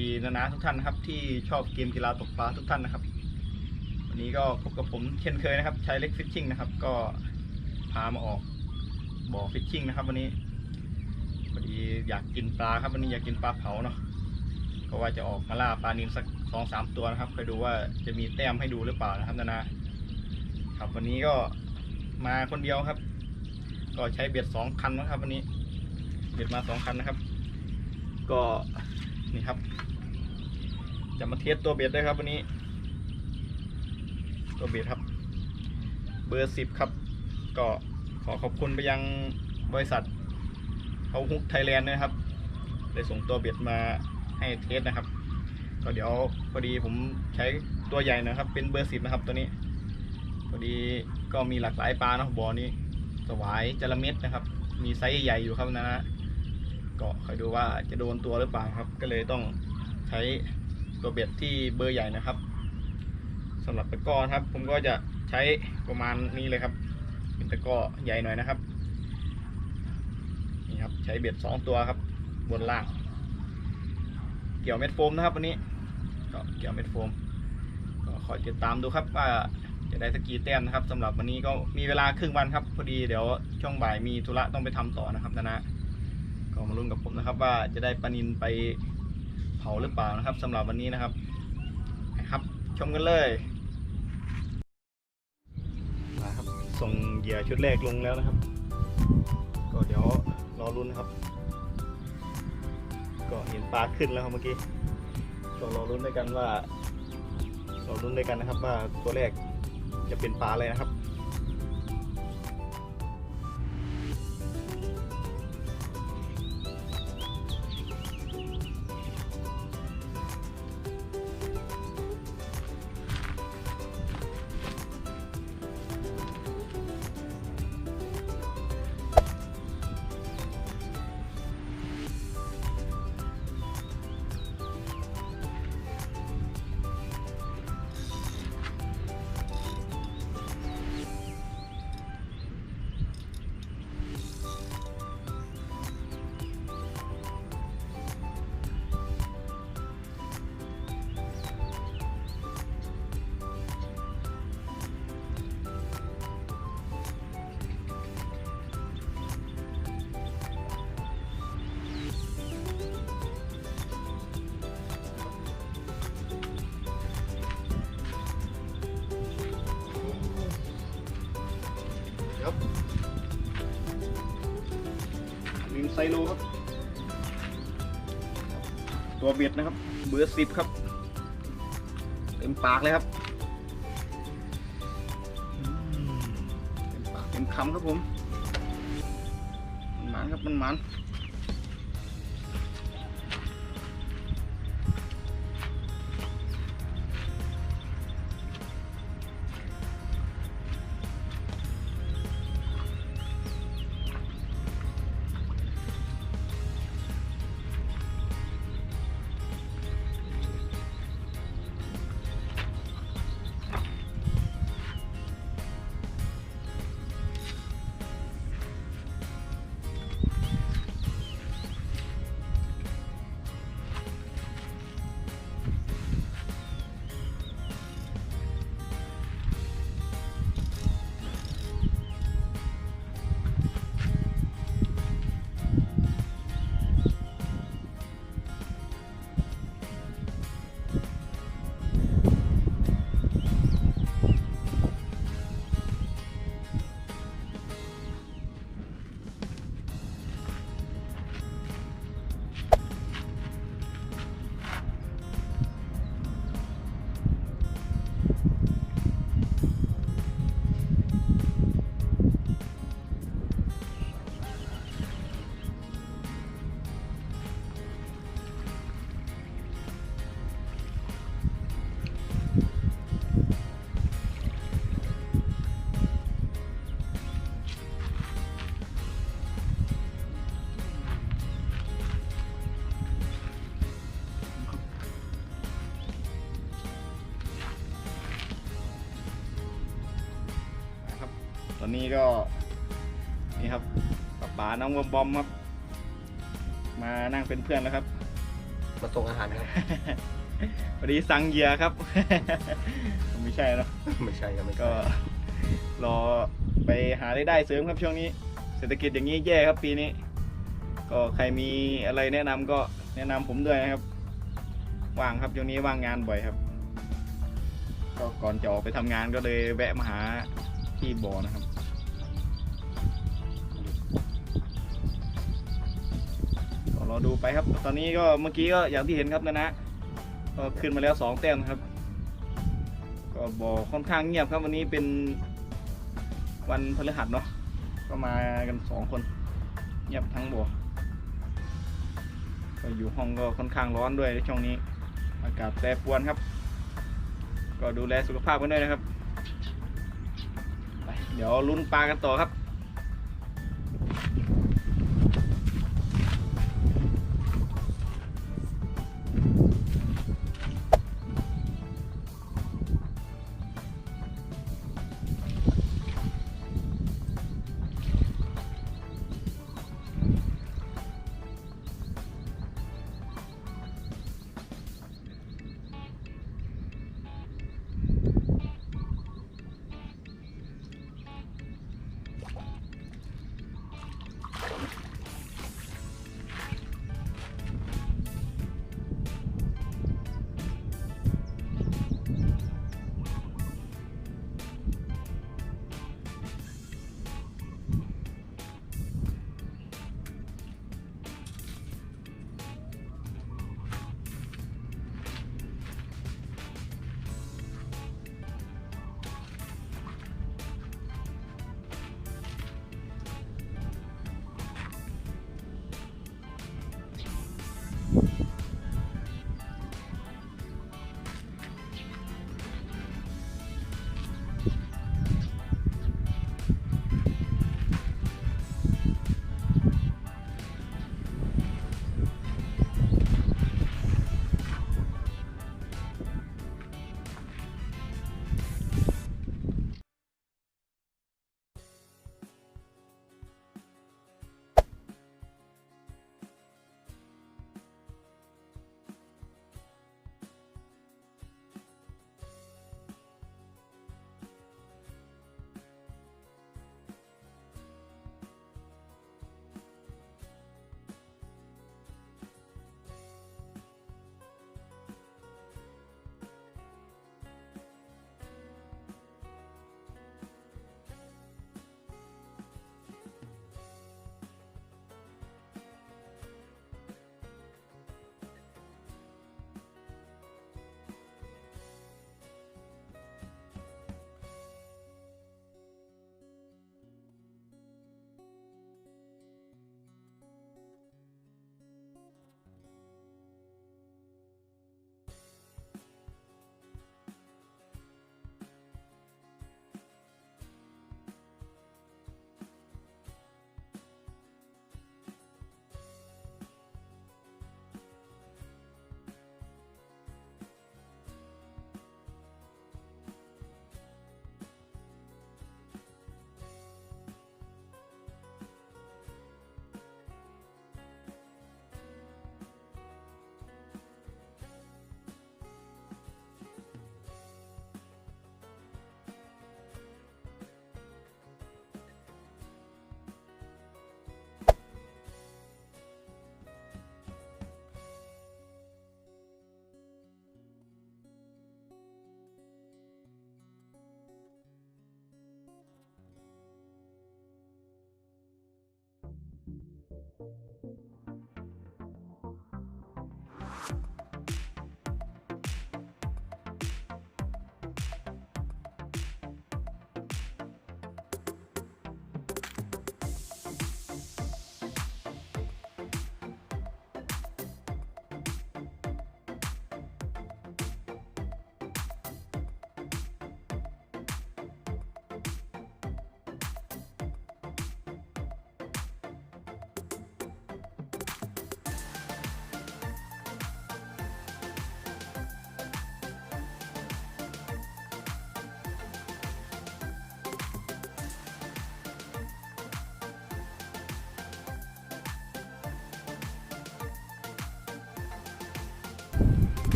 ดีครับสวัสดีนานาทุกท่านนะครับที่ชอบเกมกีฬาตกปลาทุกท่านนะครับ วันนี้ก็พบกับผมเช่นเคยนะครับชายเล็กฟิชชิ่งนะครับ ก็พามาออกบ่อฟิชชิ่งนะครับ วันนี้พอดีอยากกินปลาครับวันนี้อยากกินปลาเผาเนาะก็ว่าจะออกมาล่าปลานิลสักสองสามตัวนะครับคอยดูว่าจะมีแต้มให้ดูหรือเปล่านะครับนานาครับวันนี้ก็มาคนเดียวครับ ก็ใช้เบ็ดสองคันนะครับ วันนี้เบ็ดมาสองคันนะครับ ก็ นี่ครับ จะมาเทสตัวเบ็ดด้วยครับวันนี้ ตัวเบ็ดครับ เบอร์สิบครับ ก็ขอขอบคุณไปยังบริษัทเขาฮุกไทยแลนด์นะครับได้ส่งตัวเบ็ดมาให้เทสนะครับ ก็เดี๋ยวพอดีผมใช้ตัวใหญ่นะครับ เป็นเบอร์สิบนะครับตัวนี้ พอดีก็มีหลากหลายปลาเนาะบ่อนี้สวายจระเม็ดนะครับ มีไซส์ใหญ่อยู่ครับนะ ก็คอยดูว่าจะโดนตัวหรือเปล่าครับ ก็เลยต้องใช้ตัวเบ็ดที่เบอร์ใหญ่นะครับสำหรับตะก้อครับ ผมก็จะใช้ประมาณนี้เลยครับ เป็นตะก้อใหญ่หน่อยนะครับนี่ครับใช้เบ็ดสองตัวครับ บนล่าง เกี่ยวเม็ดโฟมนะครับวันนี้ก็เกี่ยวเม็ดโฟมก็คอยติดตามดูครับว่าจะได้สกีแต้มนะครับสำหรับวันนี้ก็มีเวลาครึ่งวันครับ พอดีเดี๋ยวช่วงบ่ายมีธุระต้องไปทำต่อนะครับนะนะ ก็มาลุ้นกับผมนะครับ ว่าจะได้ปลานินไปเผาหรือเปล่านะครับสำหรับวันนี้นะครับครับ ชมกันเลยมาครับส่งเหยื่อชุดแรกลงแล้วนะครับ ก็เดี๋ยวรอลุ้นนะครับ ก็เห็นปลาขึ้นแล้วครับเมื่อกี้ก็รอลุ้นด้วยกันว่ารอลุ้นด้วยกันนะครับว่าตัวแรกจะเป็นปลาอะไรนะครับ ตัวเบ็ดนะครับ เบอร์สิบครับ เต็มปากเลยครับ เต็มปากเต็มคำครับผม มันหมานครับ มันหมาน อนนี้ก็ นี่ครับป้าป๋าน้องวอมบอมครับ มานั่งเป็นเพื่อนแล้วครับ มาส่งอาหารครับพอดีสั่งเหยื่อครับ ไม่ใช่เนอะไม่ใช่ยังไม่ก็ รอไปหารายได้เสริมครับช่วงนี้ เศรษฐกิจอย่างนี้แย่ครับปีนี้ ก็ใครมีอะไรแนะนำก็แนะนำผมด้วยนะครับ ว่างครับช่วงนี้ว่างงานบ่อยครับ ก็ก่อนจะออกไปทำงานก็เลยแวะมาหาที่บ่อนะครับ รอดูไปครับ ตอนนี้ก็เมื่อกี้ก็อย่างที่เห็นครับนะนะก็ขึ้นมาแล้วสองแต้มครับ ก็บ่อค่อนข้างเงียบครับวันนี้เป็นวันพฤหัสเนาะก็มากันสองคน เงียบทั้งบ่อก็อยู่ห้องก็ค่อนข้างร้อนด้วยในช่วงนี้ อากาศแปรปรวนครับ ก็ดูแลสุขภาพกันด้วยนะครับ เดี๋ยวลุ้นปลากันต่อครับ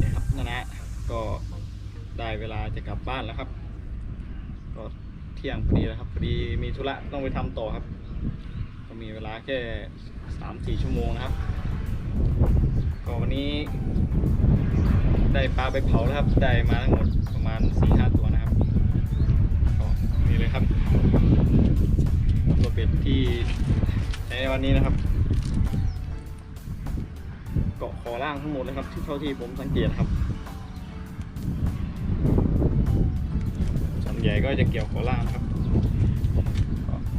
นี่ยครับนะนะก็ได้เวลาจะกลับบ้านแล้วครับ ก็เที่ยงพอดีแล้วครับพอดีมีธุระต้องไปทำต่อครับ ก็มีเวลาแค่สามสี่ชั่วโมงนะครับ ก็วันนี้ ได้ปลาไปเผาแล้วครับ ได้มาทั้งหมดประมาณสี่ห้าตัวนะครับก็นี่เลยครับตัวเป็ดที่ใช้ในวันนี้นะครับ เกาะคอล่างทั้งหมดเลยครับที่เท่าที่ผมสังเกตครับส่วนใหญ่ก็จะเกี่ยวคอล่างครับ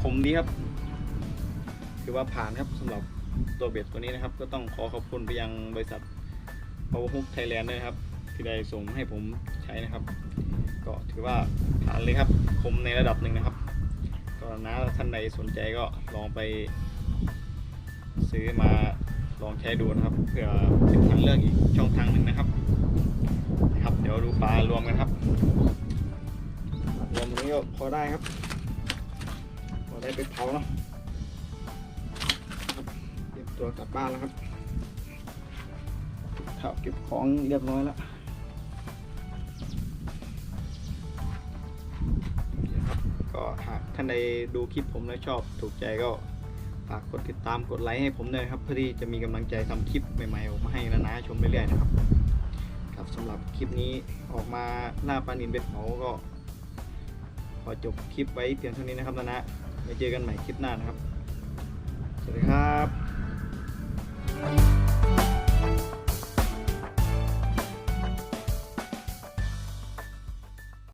คมดีครับ คือว่าผ่านครับสำหรับตัวเบ็ดตัวนี้นะครับ ก็ต้องขอขอบคุณไปยังบริษัท Power Hook Thailand ด้วยครับ ที่ได้ส่งให้ผมใช้นะครับ ก็ถือว่าผ่านเลยครับ คมในระดับหนึ่งนะครับ ก็นะท่านใดสนใจก็ลองไปซื้อมา ลองใช้ดูนะครับเพื่อเป็นทางเลือกอีกช่องทางหนึ่งนะครับนะครับ เดี๋ยวดูปลารวมกันครับ รวมนี้ก็พอได้ครับ พอได้ไปเผาเนาะครับตัวกลับบ้านแล้วครับครับเก็บของเรียบร้อยแล้วก็หากท่านใดดูคลิปผมแล้วชอบถูกใจก็ ฝากกดติดตามกดไลค์ให้ผมด้วยครับเพื่อที่จะมีกำลังใจทำคลิปใหม่ๆออกมาให้นะนะชมเรื่อยๆนะครับครับสำหรับคลิปนี้ออกมาล่าปลานินเป็ดเผาก็ขอจบคลิปไว้เพียงเท่านี้นะครับนะนะไว้เจอกันใหม่คลิปหน้านะครับ สวัสดีครับ